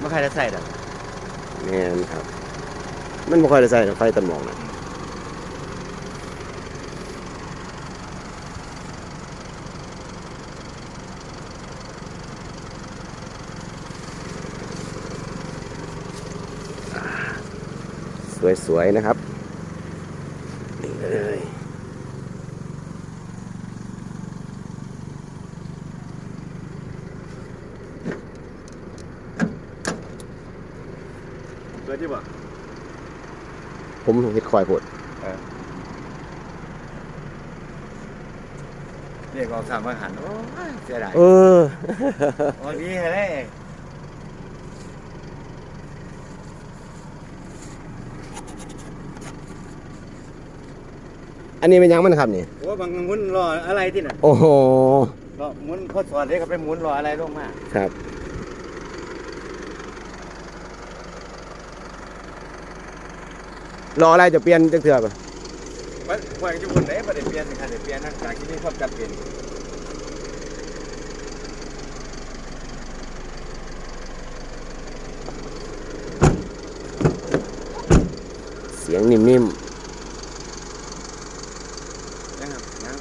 ไม่ใครจะใส่หรอกแม่นครับ มันบ่ค่อยได้ใส่ดอกไฟตันหมองนะสวยๆนะครับนี่เลย กิดที่บ่ผมเฮ็ดควายโพดเรียกออกสามอาหารโอ้ยเสียดายเออโอ้ดีเลยอันนี้เป็นหยังมันครับนี่โอ้บางหมุนรออะไรที่น่ะโอ้โหรอหมุนเขาสอนเลยก็ไปหมุนรออะไรลงมาครับ รออะไรจะเปลี่ยนจะเถื่อบ่วัดวัดอยู่บนไหนบ่ได้เปลี่ยนค่ะเดี๋ยวเปลี่ยนนักจากที่นี่ความจำเป็นเสียงนิ่มๆ นะครับนะ